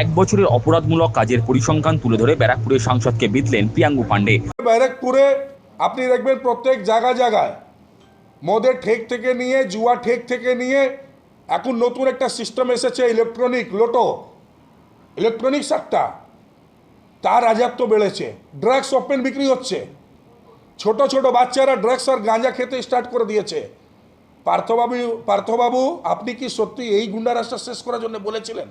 এক বছরের অপরাধমূলক কাজের পরিসংখ্যান তুলে ধরে ব্যারাকপুরের সাংসদকে বিধলেন প্রিয়াঙ্গু পাণ্ডে। ব্যারাকপুরে আপনি দেখবেন প্রত্যেক জায়গা জায়গায় মদের ঠেক থেকে নিয়ে, জুয়া ঠেক থেকে নিয়ে এখন নতুন একটা সিস্টেম এসেছে ইলেকট্রনিক লোটো ইলেকট্রনিক্স একটা তার রাজাত্ব বেড়েছে ড্রাগস ওপেন বিক্রি হচ্ছে। ছোট ছোট বাচ্চারা ড্রাগস আর গাঁজা খেতে স্টার্ট করে দিয়েছে। পার্থবাবু পার্থবাবু, আপনি কি সত্যি এই গুন্ডা রাস্তা শেষ করার জন্য বলেছিলেন?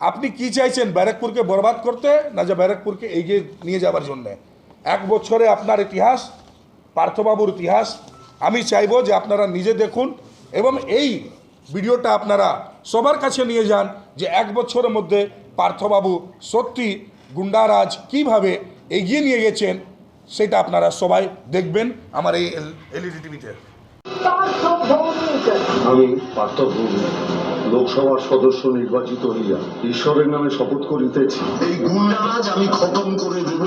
আপনি কি চাইছেন ব্যারাকপুরকে বরবাদ করতে না যে ব্যারাকপুরকে এগিয়ে নিয়ে যাওয়ার জন্য? এক বছরে আপনার ইতিহাস পার্থবাবুর ইতিহাস আমি চাইব যে আপনারা নিজে দেখুন এবং এই ভিডিওটা আপনারা সবার কাছে নিয়ে যান যে এক বছরের মধ্যে পার্থবাবু সত্যি গুন্ডারাজ কীভাবে এগিয়ে নিয়ে গেছেন সেটা আপনারা সবাই দেখবেন আমার এই এলইডি টিভিতে। আমি পার্থভূমি লোকসভার সদস্য নির্বাচিত হইয়া ঈশ্বরের নামে শপথ করিতেছি। এই গুন্ডারাজ আমি খতম করে দেব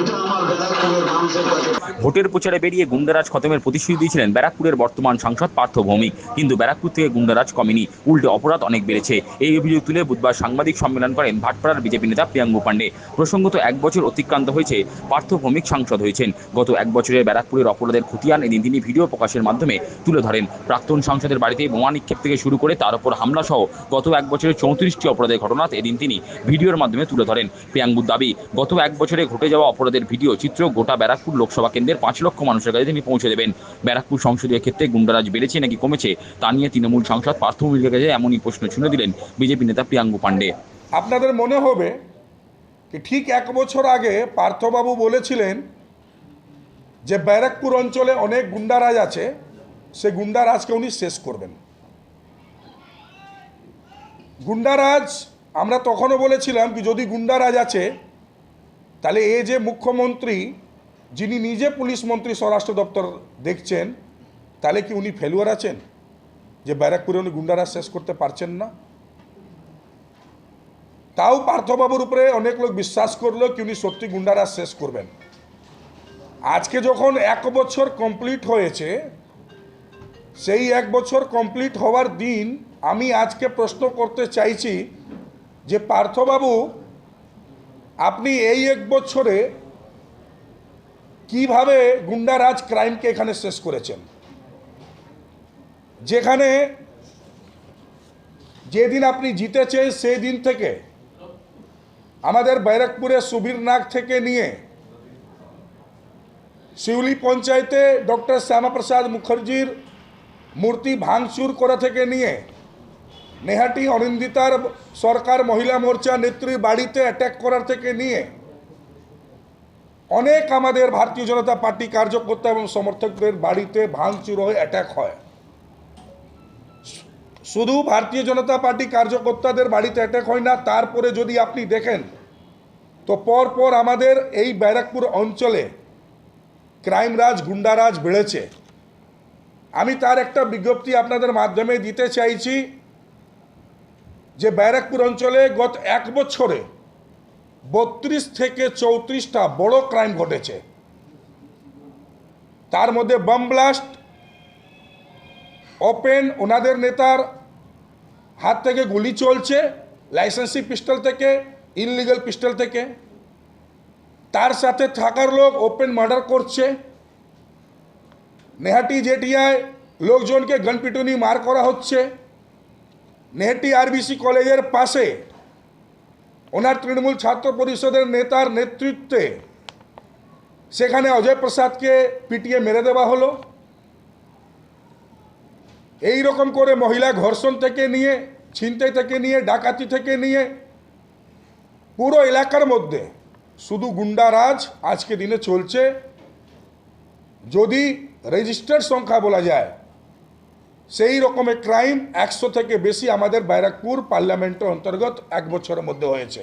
এটা আমার ব্যারাকপুরের মানুষের কাছে। ভোটের প্রচারে বেরিয়ে গুন্ডারাজ খতমের প্রতিশ্রুতি দিয়েছিলেন ব্যারাকপুরের বর্তমান সাংসদ পার্থ ভৌমিক। কিন্তু ব্যারাকপুর থেকে গুন্ডারাজ কমেনি উল্টে অপরাধ অনেক বেড়েছে। এই অভিযোগ তুলে বুধবার সাংবাদিক সম্মেলন করেন ভাটপাড়ার বিজেপি নেতা প্রিয়াঙ্গু পাণ্ডে প্রসঙ্গত এক বছর অতিক্রান্ত হয়েছে পার্থ ভৌমিক সাংসদ হয়েছেন। গত এক বছরে ব্যারাকপুরের অপরাধের খতিয়ান এদিন তিনি ভিডিও প্রকাশের মাধ্যমে তুলে ধরেন। প্রাক্তন সাংসদের বাড়িতে বোমা নিক্ষেপ থেকে শুরু করে তার উপর হামলা সহ গত এক বছরের চৌত্রিশটি অপরাধের ঘটনা এদিন তিনি ভিডিওর মাধ্যমে তুলে ধরেন। প্রিয়াঙ্গুর দাবি, গত এক বছরে ঘটে যাওয়া অপরাধের ভিডিও চিত্র গোটা ব্যারাকপুর লোকসভা কেন্দ্রের পাঁচ লক্ষ মানুষের কাছে তিনি পৌঁছে দেবেন। ব্যারাকপুর সংসদীয় ক্ষেত্রে গুন্ডারাজ বেড়েছে নাকি কমেছে, তা নিয়ে তৃণমূল সাংসদ পার্থ ভৌমিকের কাছে এমনই প্রশ্ন ছুঁড়ে দিলেন বিজেপি নেতা প্রিয়াঙ্গু পাণ্ডে আপনাদের মনে হবে ঠিক এক বছর আগে পার্থবাবু বলেছিলেন যে ব্যারাকপুর অঞ্চলে অনেক গুন্ডারাজ আছে, সে গুন্ডারাজকে উনি শেষ করবেন। গুন্ডারাজ, আমরা তখনও বলেছিলাম কি যদি গুন্ডারাজ আছে, তাহলে এ যে মুখ্যমন্ত্রী, যিনি নিজে পুলিশ মন্ত্রী, স্বরাষ্ট্র দপ্তর দেখছেন, তাহলে কি উনি ফেলুয়ার আছেন? যে ব্যারাকপুরে উনি গুন্ডারাজ শেষ করতে পারছেন না? তাও পার্থবাবুর উপরে অনেক লোক বিশ্বাস করল কি উনি সত্যি গুন্ডারাজ শেষ করবেন। আজকে যখন এক বছর কমপ্লিট হয়েছে সেই এক বছর কমপ্লিট হওয়ার দিন আমি আজকে প্রশ্ন করতে চাইছি যে পার্থবাবু, আপনি এই এক বছরে কীভাবে গুন্ডারাজ ক্রাইমকে এখানে শেষ করেছেন? যেখানে যেদিন আপনি জিতেছেন সেই দিন থেকে আমাদের ব্যারাকপুরে সুবীরনাগ থেকে নিয়ে শিউলি পঞ্চায়েতে ডক্টর শ্যামাপ্রসাদ মুখার্জির মূর্তি ভাঙচুর করা থেকে নিয়ে নেহাটি অনিন্দিতার সরকার মহিলা মোর্চা নেত্রী বাড়িতে অ্যাটাক করার থেকে নিয়ে অনেক আমাদের ভারতীয় জনতা পার্টি কার্যকর্তা এবং সমর্থকদের বাড়িতে ভাঙচুর হয়ে অ্যাটাক হয়। শুধু ভারতীয় জনতা পার্টি কার্যকর্তাদের বাড়িতে অ্যাটাক হয় না, তারপরে যদি আপনি দেখেন, তো পর পর আমাদের এই ব্যারাকপুর অঞ্চলে ক্রাইম রাজ গুন্ডারাজ বেড়েছে। আমি তার একটা বিজ্ঞপ্তি আপনাদের মাধ্যমে দিতে চাইছি যে ব্যারাকপুর অঞ্চলে গত এক বছরে বত্রিশ থেকে চৌত্রিশটা বড় ক্রাইম ঘটেছে। তার মধ্যে বম ব্লাস্ট, ওপেন, ওনাদের নেতার হাত থেকে গুলি চলছে, লাইসেন্সি পিস্টল থেকে ইনলিগাল পিস্টল থেকে। তার সাথে থাকার লোক ওপেন মার্ডার করছে। নেহাটি জেটিয়ায় লোকজনকে গনপিটুনি মার করা হচ্ছে। নেহাটি আরবিসি কলেজের পাশে ওনার তৃণমূল ছাত্র পরিষদের নেতার নেতৃত্বে সেখানে অজয় প্রসাদকে পিটিয়ে মেরে দেওয়া হলো। এই রকম করে মহিলা ঘর্ষণ থেকে নিয়ে, ছিনতাই থেকে নিয়ে, ডাকাতি থেকে নিয়ে পুরো এলাকার মধ্যে শুধু গুন্ডারাজ আজকে দিনে চলছে। যদি রেজিস্টার্ড সংখ্যা বলা যায়। সেই রকমের ক্রাইম একশো থেকে বেশি আমাদের ব্যারাকপুর পার্লামেন্টের অন্তর্গত এক বছরের মধ্যে হয়েছে।